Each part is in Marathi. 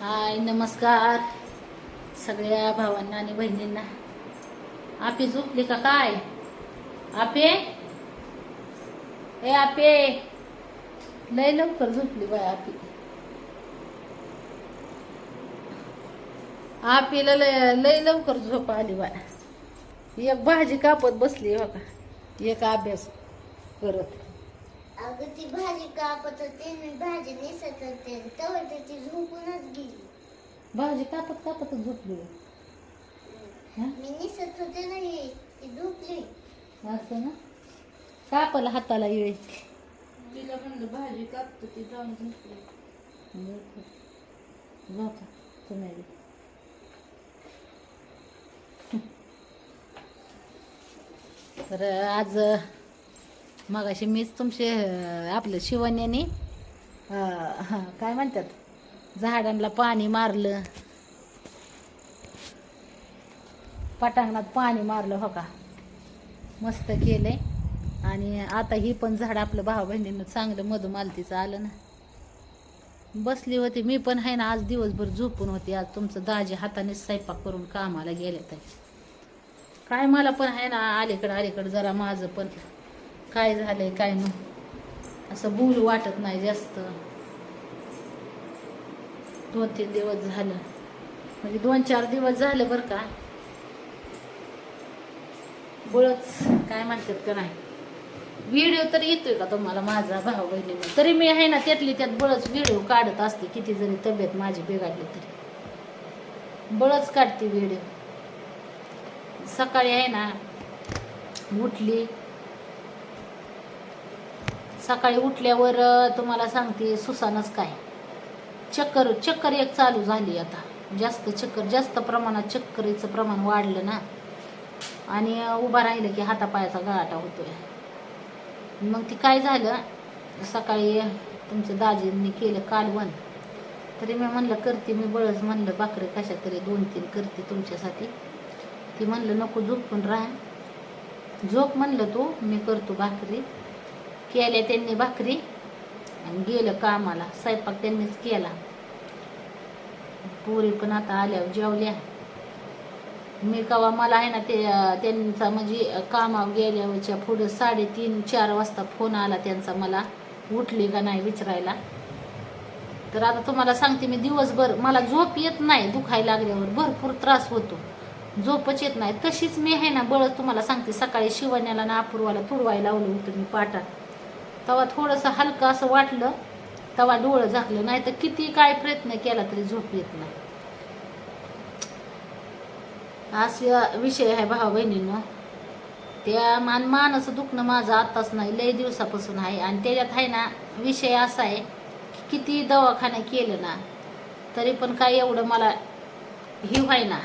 हाय नमस्कार. सगळ्या भावांना आणि बहिणींना. आपी झोपली का काय? आपे? ए आपे. लय लवकर झोपली बाय आपी. आपीला लय लय लवकर झोप आली बाय एक भाजी कापत बसली हो का एक अभ्यास करत. अगं ती भाजी कापत होते मी भाजी निसत होते तेव्हा त्याची झोपूनच गेली. भाजी कापत कापत झोपली. हा? मी निसत होते ना ही ती झोपली. असं ना? कापल हाताला येईल तिला म्हणलं भाजी कापतो ती जाऊन झोपली. झोपा. तुम्ही. बी. तर आज मगाशी मीच तुमचे आपलं शिवण्याने काय म्हणतात झाडांना पाणी मारलं. पटांगणात पाणी मारलं हो का? मस्त केलंय. आणि आता ही पण झाड आपलं भाऊ बहिणीनं चांगलं मधुमालतीचं आलं ना. बसली होती मी पण आहे ना आज दिवसभर झोपून होती. आज तुमचं दाजी हाताने स्वयंपाक करून कामाला गेले तर काय मला पण आहे ना अलीकडं अलीकडं जरा माझं पण काय झालंय काय न असं बोलू वाटत नाही जास्त. दोन तीन दिवस झालं. म्हणजे दोन चार दिवस झालं बरं का. बळच काय म्हणतात का नाही. व्हिडिओ तर येतोय का तुम्हाला माझा भाऊ बहिणीने तरी मी आहे ना त्यातली त्यात बळच व्हिडिओ काढत असते किती जरी तब्येत माझी बिघडली तरी. बळच काढते व्हिडिओ. सकाळी आहे ना उठली सकाळी उठल्यावर तुम्हाला सांगते सुसानच काय? चक्कर चक्कर एक चालू झाली आता. जास्त चक्कर जास्त प्रमाणात चक्करीचं प्रमाण वाढलं ना. आणि उभा राहिलं की हातापायाचा गळाटा होतोय. मग ती काय झालं? सकाळी तुमचं दाजींनी केलं कालवण. तरी मी म्हणलं करते मी बळच म्हणलं भाकरी कशा तरी दोन तीन करते तुमच्यासाठी. ती म्हणलं नको झोपून राहा. झोप म्हणलं तू मी करतो भाकरी. केल्या त्यांनी भाकरी. आणि गेलं कामाला. स्वयंपाक त्यांनीच केला. पोरी पण आता आल्यावर जेवल्या. मी कवा मला आहे ना ते त्यांचा म्हणजे कामावर गेल्यावरच्या पुढं साडेतीन चार वाजता फोन आला त्यांचा मला. उठली का नाही विचारायला. तर आता तुम्हाला सांगते मी दिवसभर मला झोप येत नाही दुखायला लागल्यावर. भरपूर त्रास होतो. झोपच येत नाही. तशीच मी आहे ना बळच तुम्हाला सांगते. सकाळी शिवण्याला ना अपूर्वाला तुडवायला लावलं होतं मी पाटात. तेव्हा थोडंसं हलकं असं वाटलं तेव्हा डोळं झाकलं. नाही तर किती काय प्रयत्न केला तरी झोप येत नाही. असा विषय आहे भाऊ बहिणींना. त्या मान मानाचं दुखणं माझं आत्ताच नाही लय दिवसापासून आहे. आणि त्याच्यात आहे ना विषय असा आहे की किती दवाखाना केलं ना तरी पण काय एवढं मला ही व्हाय ना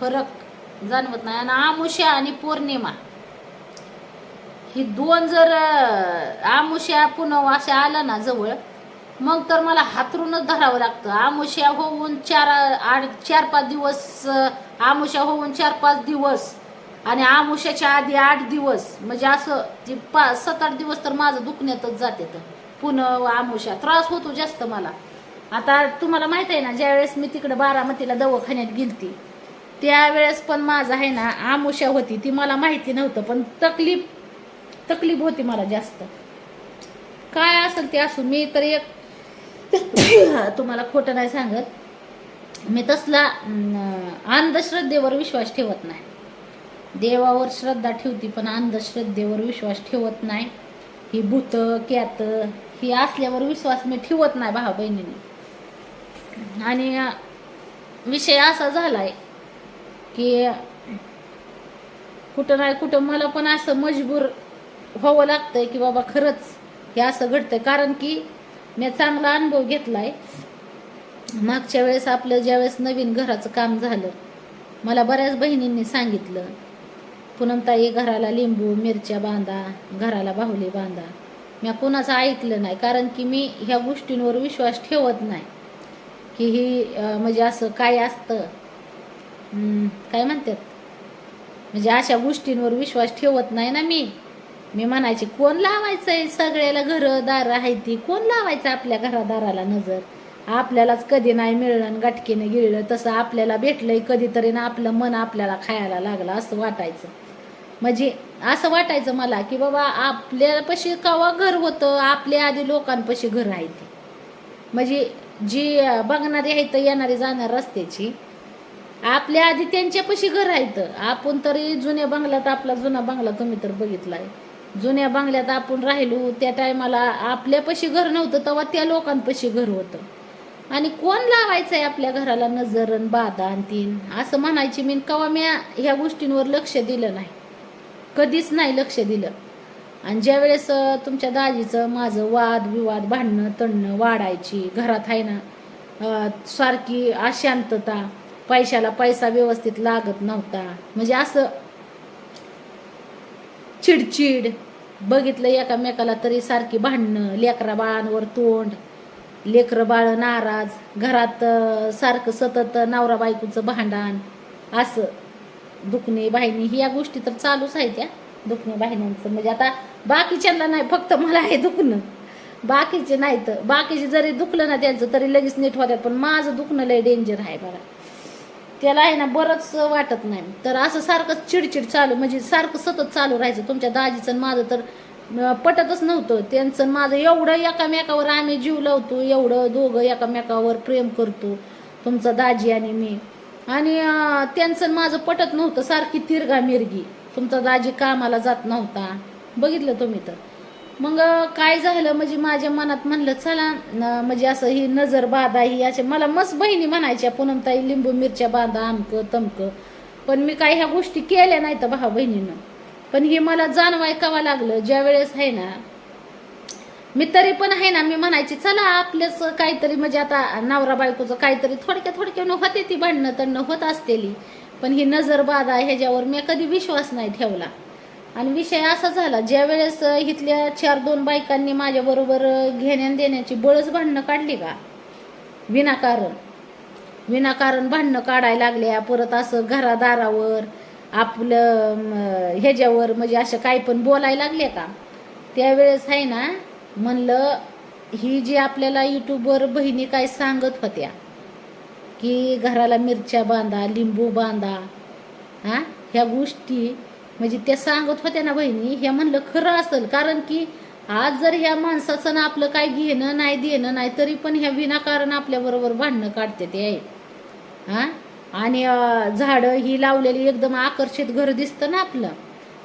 फरक जाणवत नाही. आणि आमुष्या आणि पौर्णिमा ही दोन जर अं, आमुष्या पुनव असे आलं ना जवळ मग तर मला हातरूनच धरावं लागतं. आमुष्या होऊन चार आठ चार पाच दिवस अं, आमुष्या होऊन चार पाच दिवस आणि आमुष्याच्या आधी आठ दिवस. म्हणजे असं जे पाच सात आठ दिवस तर माझं दुखण्यातच जाते तर. पुन्हा आमुष्या त्रास होतो जास्त मला. आता तुम्हाला माहीत आहे ना ज्यावेळेस मी तिकडे बारामतीला दवाखान्यात गेलती त्यावेळेस पण माझं आहे ना आमुष्या होती ती मला माहिती नव्हतं पण तकलीफ तकलीफ होती मला जास्त. काय असेल ते असू मी तर एक तुम्हाला खोटं नाही सांगत. मी तसला अंधश्रद्धेवर विश्वास ठेवत नाही. देवावर श्रद्धा ठेवती पण अंधश्रद्धेवर विश्वास ठेवत नाही. ही भूत क्यात ही असल्यावर विश्वास मी ठेवत नाही भावा बहिणीने. आणि विषय असा झालाय की कुठं नाही कुठं मला पण असं मजबूर व्हावं लागतंय की बाबा खरंच हे असं घडतंय. कारण की मी चांगला अनुभव घेतलाय. मागच्या वेळेस आपलं ज्यावेळेस नवीन घराचं काम झालं मला बऱ्याच बहिणींनी सांगितलं पुनमताई घराला लिंबू मिरच्या बांधा घराला बाहुली बांधा. मी कुणाचं ऐकलं नाही कारण की मी ह्या गोष्टींवर विश्वास ठेवत नाही. की ही म्हणजे असं काय असतं? काय म्हणतात? म्हणजे अशा गोष्टींवर विश्वास ठेवत नाही ना मी. मी म्हणायची कोण लावायचंय सगळ्याला घर दार आहे ती? कोण लावायचं आपल्या घरादाराला नजर? आपल्यालाच कधी नाही मिळलं आणि गटकीनं गिळलं तसं आपल्याला भेटलंय कधीतरी ना आपलं मन आपल्याला खायला लागलं असं वाटायचं. म्हणजे असं वाटायचं मला की बाबा आपल्यापाशी कवा घर होतं? आपल्या आधी लोकांपाशी घर आहे ते. म्हणजे जी बघणारी आहे आहेत येणारी जाणार रस्त्याची. आपल्या आधी त्यांच्यापाशी घर आहेत आपण तरी जुन्या बंगल्यात आपला जुना बंगला तुम्ही तर बघितलाय. जुन्या बंगल्यात आपण राहिलो त्या टायमाला आपल्यापाशी घर नव्हतं तेव्हा त्या लोकांपाशी घर होतं. आणि कोण लावायचंय आपल्या घराला नजर आणि बाधा आणि तीन? असं म्हणायची मी कवा मी ह्या गोष्टींवर लक्ष दिलं नाही. कधीच नाही लक्ष दिलं. आणि ज्यावेळेस तुमच्या दाजीचं माझं वाद विवाद भांडणं तणणं वाढायची घरात आहे ना सारखी अशांतता पैशाला पैसा व्यवस्थित लागत नव्हता. म्हणजे असं चिडचिड बघितलं एकामेकाला तरी सारखी भांडणं लेकरा बाळांवर तोंड लेकरं बाळ नाराज घरात सारखं सतत नवरा बायकोचं भांडण असं. दुखणे बाहिणी ही या गोष्टी तर चालूच आहेत त्या दुखणे बाहिण्यांचं म्हणजे आता बाकीच्यांना नाही फक्त मला आहे दुखणं. बाकीचे नाही तर बाकीचे जरी दुखलं ना त्यांचं तरी लगेच नीट होत्यात पण माझं दुखणं लय डेंजर आहे बघा. त्याला आहे ना बरंच वाटत नाही. तर असं सारखं चिडचिड चालू म्हणजे सारखं सतत चालू राहायचं. तुमच्या दाजीचं आणि माझं तर पटतच नव्हतं. त्यांचं माझं एवढं एकामेकावर आम्ही जीव लावतो एवढं दोघं एकामेकावर प्रेम करतो तुमचा दाजी आणि मी. आणि त्यांचं माझं पटत नव्हतं. सारखी तिरगा मिरगी. तुमचा दाजी कामाला जात नव्हता. बघितलं तुम्ही तर. मग काय झालं? म्हणजे माझ्या मनात म्हणलं चला म्हणजे असं ही नजर बाधा ही असे मला मस्त बहिणी म्हणायच्या पूनमताई लिंबू मिरच्या बांधा आमकं तमकं. पण मी काही ह्या गोष्टी केल्या नाही तर भाऊ बहिणीनं. पण हे मला जाणवाय कावा लागलं? ज्या वेळेस आहे ना मी तरी पण आहे ना मी म्हणायची चला आपल्याच काहीतरी म्हणजे आता नवरा बायकोचं काहीतरी थोडक्या थोडक्यानं होते ती भांडणं तणणं होत असतेली. पण ही नजर बाधा ह्याच्यावर मी कधी विश्वास नाही ठेवला. आणि विषय असा झाला ज्या वेळेस इथल्या चार दोन बायकांनी माझ्याबरोबर घेण्या देण्याची बळच भांडणं काढली का? विनाकारण. विनाकारण भांडणं काढायला लागल्या परत असं घरादारावर आपलं ह्याच्यावर म्हणजे असं काही पण बोलायला लागले का? त्यावेळेस आहे ना म्हणलं ही जी आपल्याला युट्यूबवर बहिणी काय सांगत होत्या की घराला मिरच्या बांधा लिंबू बांधा हा ह्या गोष्टी म्हणजे त्या सांगत होत्या ना बहिणी हे म्हणलं खरं असेल कारण की आज जर ह्या माणसाचं ना आपलं काय घेणं नाही देणं नाही तरी पण ह्या विनाकारण आपल्याबरोबर भांडणं काढते ते. आहे हा? आणि झाडं ही लावलेली एकदम आकर्षित घर दिसतं ना आपलं.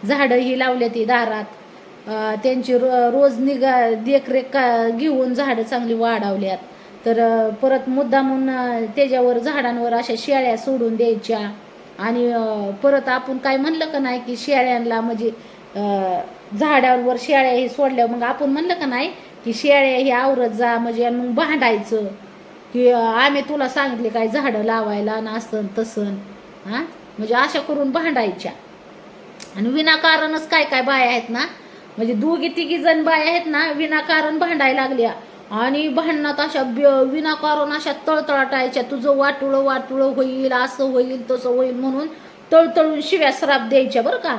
झाडं ही लावल्या ती दारात. त्यांची रो रोज निगा देखरेख का घेऊन झाडं चांगली वाढवल्यात. तर परत मुद्दामून त्याच्यावर झाडांवर अशा शेळ्या सोडून द्यायच्या. आणि परत आपण काय म्हणलं का नाही की शेळ्यांना म्हणजे झाडांवर शेळ्या हे सोडल्या मग आपण म्हणलं का नाही की शेळ्या हे आवरत जा म्हणजे मग भांडायचं. की आम्ही तुला सांगितले काय झाडं लावायला ना असं तसं. हां? म्हणजे अशा करून भांडायच्या. आणि विनाकारणच काय काय बाया आहेत ना? म्हणजे दोघी तिघी जण बाया आहेत ना विनाकारण भांडायला लागल्या. आणि भांडणात अशा ब- विनाकारण अशा तळतळाटायच्या तुझं वाटुळं वाटुळं होईल असं होईल तसं होईल म्हणून तळतळून शिव्या श्राप द्यायच्या बरं का.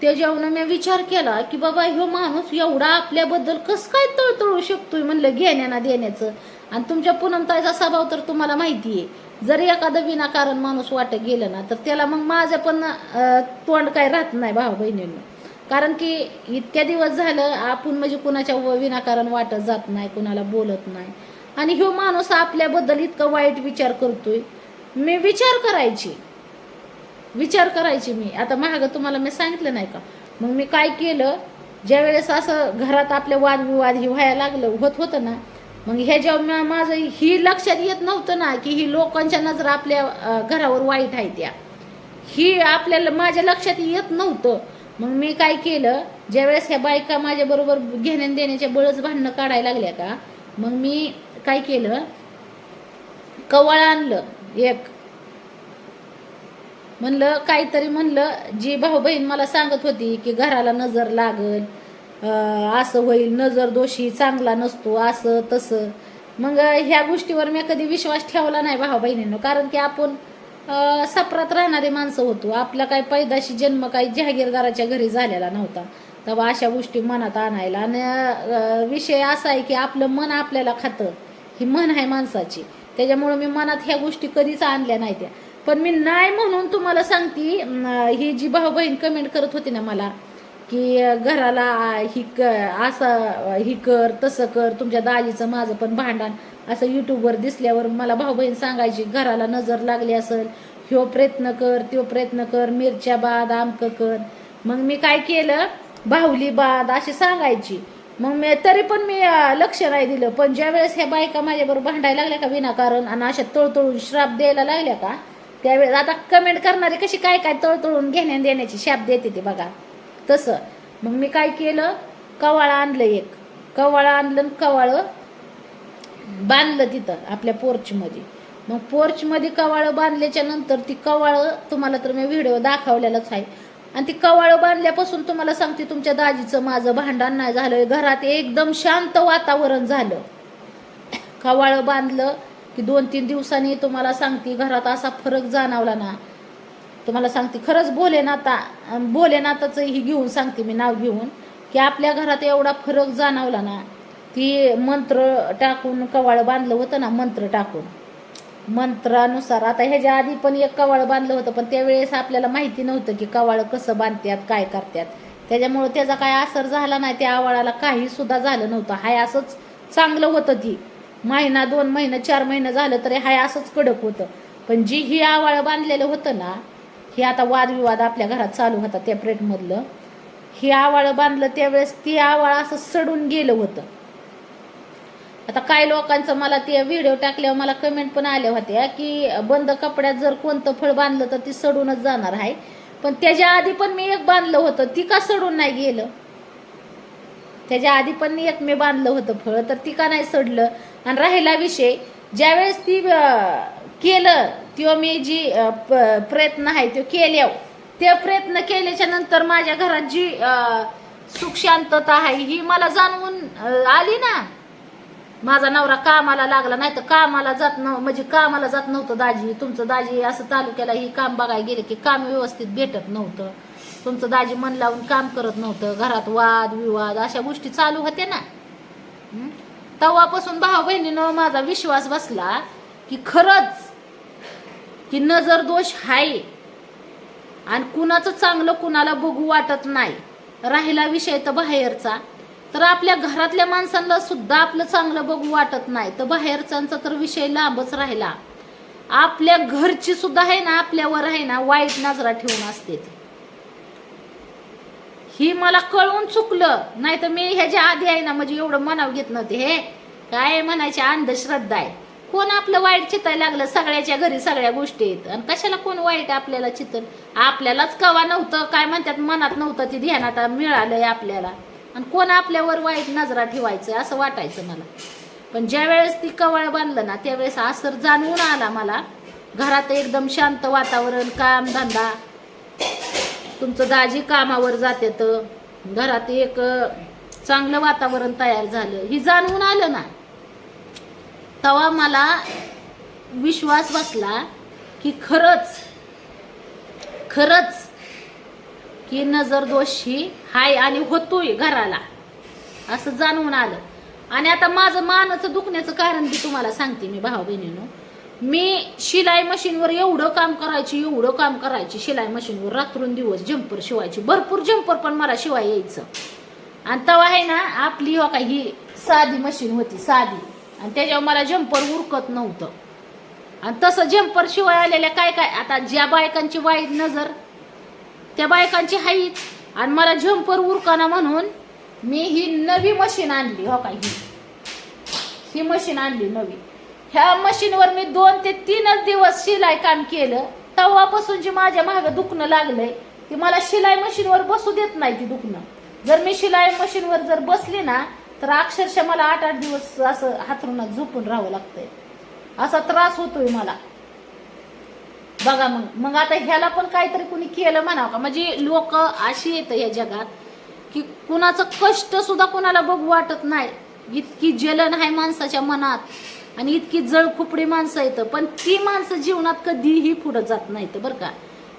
त्याच्यावर मी विचार केला की बाबा ह्यो माणूस एवढा आपल्याबद्दल कसं काय तळतळू शकतोय म्हणलं घेण्याना देण्याचं. आणि तुमच्या पुनमताईचा स्वभाव तर तुम्हाला माहिती आहे जर एखादं विनाकारण माणूस वाटत गेलं ना तर त्याला मग माझं पण तोंड काय राहत नाही भाऊ बहिणींना कारण की इतक्या दिवस झालं आपण म्हणजे कुणाच्या व- विनाकारण वाटत जात नाही कुणाला बोलत नाही. आणि ह्यो माणूस आपल्याबद्दल इतकं वाईट विचार करतोय. मी विचार करायची. विचार करायची मी. आता महाग तुम्हाला मी सांगितलं नाही का? मग मी काय केलं? ज्या वेळेस असं घरात आपले वादविवाद ही व्हायला लागलं होत होतं ना मग हे जेव्हा माझं ही लक्षात येत नव्हतं ना की ही लोकांच्या नजर आपल्या घरावर वाईट आहे त्या. ही आपल्याला माझ्या लक्षात येत नव्हतं. मग मी काय केलं ज्यावेळेस ह्या बायका माझ्या बरोबर घेण्या देण्याच्या बळच भांडणं काढायला लागल्या का मग मी काय केलं कवळ आणलं एक. म्हणलं काहीतरी म्हणलं जी भाऊ बहीण मला सांगत होती की घराला नजर लागल असं होईल नजर दोषी चांगला नसतो असं तसं. मग ह्या गोष्टीवर मी कधी विश्वास ठेवला नाही भाऊ बहिणींनो कारण की आपण सपरात राहणारे माणसं होतो. आपला काय पैदाशी जन्म काही जहागीरदाराच्या घरी झालेला नव्हता. तेव्हा अशा गोष्टी मनात आणायला. आणि विषय असा आहे की आपलं मन आपल्याला खातं. ही मन आहे माणसाची. त्याच्यामुळं मी मनात ह्या गोष्टी कधीच आणल्या नाही त्या. पण मी नाही म्हणून तुम्हाला सांगते ही जी भाऊ बहीण कमेंट करत होती ना मला की घराला ही क असं ही कर तसं कर तुमच्या दाजीचं माझं पण भांडण. असं यूट्यूबवर दिसल्यावर मला भाऊ बहीण सांगायची घराला नजर लागली असेल ह्यो प्रयत्न कर त्यो प्रयत्न कर मिरच्या बाद आमक कर. मग मी काय केलं? बाहुली बाद अशी सांगायची. मग मी तरी पण मी लक्ष नाही दिलं. पण ज्या वेळेस ह्या बायका माझ्याबरोबर भांडायला लागल्या का विनाकारण आणि अशा तळतळून श्राप द्यायला लागल्या का त्यावेळेस आता कमेंट करणारी कशी काय काय तळतळून घेण्या देण्याची शाप देते ते बघा. तसं. मग मी काय केलं? कवाळं आणलं एक. कवाळं आणलं आणि कवाळं बांधलं तिथं आपल्या पोर्चमध्ये. मग पोर्चमध्ये कवाळं बांधल्याच्या नंतर ती कवाळं तुम्हाला तर मी व्हिडिओ दाखवलेलाच आहे. आणि ती कवाळं बांधल्यापासून तुम्हाला सांगते तुमच्या दाजीचं माझं भांडण नाही झालं घरात एकदम शांत वातावरण झालं. कवाळं बांधलं की दोन तीन दिवसांनी तुम्हाला सांगते घरात असा फरक जाणवला ना. तुम्हाला सांगते खरंच भोलेनाथा अन भोलेनाथाचं ही घेऊन सांगते मी नाव घेऊन की आपल्या घरात एवढा फरक जाणवला ना ती मंत्र टाकून कवाळं बांधलं होतं ना मंत्र टाकून. मंत्रानुसार आता ह्याच्या आधी पण एक कवाळ बांधलं होतं पण त्यावेळेस आपल्याला माहिती नव्हतं की कवाळ कसं बांधतात काय करतात त्याच्यामुळं त्याचा काय असर झाला नाही त्या आवाळाला काही सुद्धा झालं नव्हतं. हाय असंच चांगलं होतं ती. महिना दोन महिना चार महिना झालं तरी हाय असंच कडक होतं. पण जी ही आवाळं बांधलेलं होतं ना हे आता वादविवाद आपल्या घरात चालू होता त्या प्रेटमधलं. हे आवाळं बांधलं त्यावेळेस ती आवाळ असं सडून गेलं होतं. आता काही लोकांचं मला ते व्हिडिओ टाकल्यावर मला कमेंट पण आल्या होत्या की बंद कपड्यात जर कोणतं फळ बांधलं तर ती सडूनच जाणार आहे. पण त्याच्या आधी पण मी एक बांधलं होतं ती का सडून नाही गेलं? त्याच्या आधी पण एक मी बांधलं होतं फळ तर ती का नाही सडलं? आणि राहिला विषय ज्यावेळेस ती केलं किंवा मी जी प- प्रयत्न आहे तो केल्यावर ते प्रयत्न केल्याच्यानंतर माझ्या घरात जी सुख शांतता आहे ही मला जाणवून आली ना. माझा नवरा कामाला लागला नाही तर कामाला जात नव म्हणजे कामाला जात नव्हतं दाजी. तुमचं दाजी असं तालुक्याला ही काम बघायला गेले की काम व्यवस्थित भेटत नव्हतं. तुमचं दाजी मन लावून काम करत नव्हतं घरात वाद विवाद अशा गोष्टी चालू होत्या ना. तेव्हापासून भाऊ बहिणीनं माझा विश्वास बसला की खरंच की नजर दोष आहे आणि कुणाचं चांगलं कुणाला बघू वाटत नाही. राहिला विषय तर बाहेरचा. तर आपल्या घरातल्या माणसांना सुद्धा आपलं चांगलं बघू वाटत नाही. तर बाहेरच्यांचा तर विषय लांबच राहिला. आपल्या घरची सुद्धा आहे ना आपल्यावर आहे ना वाईट नजरा ठेवून असते ती. ही मला कळून चुकलं. नाही तर मी ह्याच्या आधी आहे ना म्हणजे एवढं मनाव घेत नव्हते. हे काय म्हणायचे? अंधश्रद्धा आहे. कोण आपलं वाईट चितायला लागलं? सगळ्याच्या घरी सगळ्या गोष्टी आहेत. आणि कशाला कोण वाईट आपल्याला चितल आपल्यालाच कवा नव्हतं काय म्हणतात मनात नव्हतं ते ध्यानात मिळालंय आपल्याला. आणि कोण आपल्यावर वाईट नजरा ठेवायचं असं वाटायचं मला. पण ज्या वेळेस ती कवळ बांधलं ना त्यावेळेस असर जाणवून आला मला. घरात एकदम शांत वातावरण काम धंदा. तुमचं दाजी कामावर जाते तर घरात एक चांगलं वातावरण तयार झालं. ही जाणवून आलं ना. तेव्हा मला विश्वास बसला की खरंच खरंच की नजर दोष ही हाय आणि होतोय घराला असं जाणवून आलं. आणि आता माझं मानाचं दुखण्याचं कारण बी तुम्हाला सांगते मी भाऊ बहिणीनो. मी शिलाई मशीनवर एवढं काम करायची एवढं काम करायची शिलाई मशीनवर रात्रून दिवस जम्पर शिवायची भरपूर जम्पर पण मला शिवाय यायचं. आणि तवा आहे ना आपली हो का ही साधी मशीन होती साधी. आणि त्याच्यावर मला जम्पर उरकत नव्हतं. आणि तसं जम्पर शिवाय आलेल्या काय काय? आता ज्या बायकांची वाईट नजर त्या बायकांची हाईच आणि मला जम्पर उरकाना म्हणून मी ही नवी मशीन आणली हो काय ही? ही मशीन आणली नवी. ह्या मशीनवर मी दोन ते तीनच दिवस शिलाई काम केलं. तेव्हापासून जी माझ्या मागं दुखणं लागलंय ती मला शिलाई मशीनवर बसू देत नाही ती दुखणं. जर मी शिलाई मशीनवर जर बसली ना तर अक्षरशः मला आठ आठ दिवस असं हातरुणात झोपून राहावं लागतंय. असा त्रास होतोय मला. बघा मग. मग आता ह्याला पण काहीतरी कुणी केलं म्हणावं का? म्हणजे लोक अशी येतं या जगात की कुणाचं कष्ट सुद्धा कुणाला बघू वाटत नाही. इतकी जलन आहे माणसाच्या मनात आणि इतकी जळखुपडी माणसं येतं. पण ती माणसं जीवनात कधीही पुढे जात नाहीत बरं का.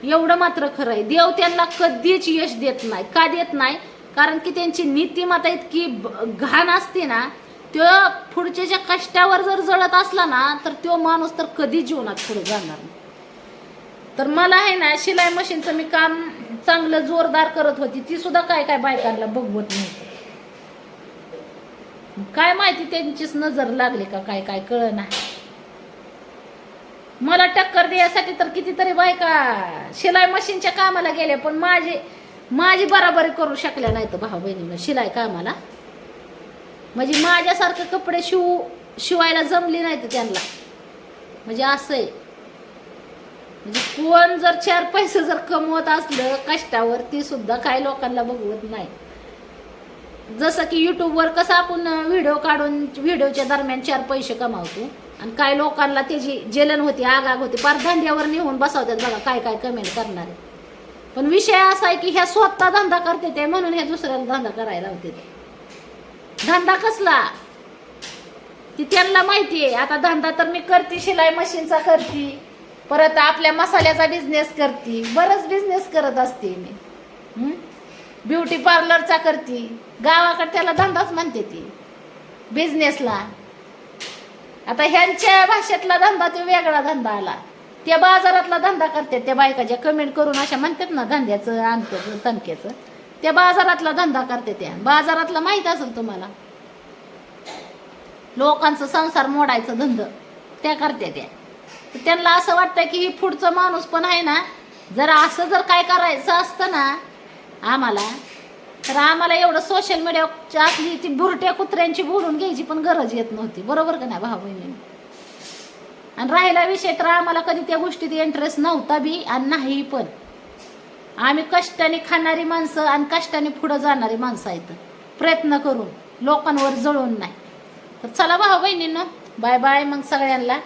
एवढं मात्र खरं आहे. देव त्यांना कधीच यश देत नाही का देत नाही? कारण की त्यांची नीतिमत्ता इतकी घाण असते ना त्यो पुढच्या ज्या कष्टावर जर जळत असला ना तर तो माणूस तर कधी जीवनात पुढे जाणार नाही. तर मला आहे ना शिलाई मशीनचं मी काम चांगलं जोरदार करत होती. ती सुद्धा काय काय बायकांना बघवत नव्हती. काय माहिती त्यांचीच नजर लागली का काय काय कळ ना मला टक्कर द्यायसाठी तर कितीतरी बायका शिलाई मशीनच्या कामाला गेल्या पण माझे माझी बराबरी करू शकल्या नाही तर भाऊ बहिणीनं शिलाई कामाला म्हणजे माझ्यासारखं कपडे शिव शिवायला जमली नाही तर त्यांना. म्हणजे असं आहे. म्हणजे कोण जर चार पैसे जर कमवत असलं कष्टावर ती सुद्धा काही लोकांना बघवत नाही. जसं की युट्यूबवर कसं आपण व्हिडिओ काढून व्हिडिओच्या दरम्यान चार पैसे कमावतो. आणि काही लोकांना त्याची जेलन होती आगाग होती पार धंद्यावर नेऊन बसवतात बघा काय काय कमेंट करणारे. पण विषय असा आहे की ह्या स्वतः धंदा करते ते म्हणून ह्या दुसऱ्याला धंदा करायला होते ते. धंदा कसला? ती त्यांना माहिती आहे. आता धंदा तर मी करते शिलाई मशीनचा करते. परत आपल्या मसाल्याचा बिझनेस करते. बरंच बिझनेस करत असते मी. ब्युटी पार्लरचा करते. गावाकडे त्याला धंदाच म्हणते ती. बिझनेसला आता ह्यांच्या भाषेतला धंदा तो वेगळा धंदा आला. त्या बाजारातला धंदा करतात त्या बायका ज्या कमेंट करून अशा म्हणतात ना धंद्याचं आणक्याचं तणक्याचं त्या बाजारातला धंदा करते त्या. बाजारातला माहीत असेल तुम्हाला? लोकांचं संसार मोडायचं धंद त्या करते त्या. त्यांना असं वाटतं की पुढचं माणूस पण आहे ना जर असं जर काय करायचं असतं ना आम्हाला तर आम्हाला एवढं सोशल मीडियाच्या असली ती बुरट्या कुत्र्यांची बोलून घ्यायची पण गरज येत नव्हती. बरोबर का नाही भाऊ बहिणी आणि राहिला विषय तर आम्हाला कधी त्या गोष्टीत इंटरेस्ट नव्हता बी आणि नाही पण. आम्ही कष्टाने खाणारी माणसं आणि कष्टाने पुढं जाणारी माणसं आहेत. प्रयत्न करून लोकांवर जळून नाही. तर चला भाऊ बहिणीनं बाय बाय मग सगळ्यांना.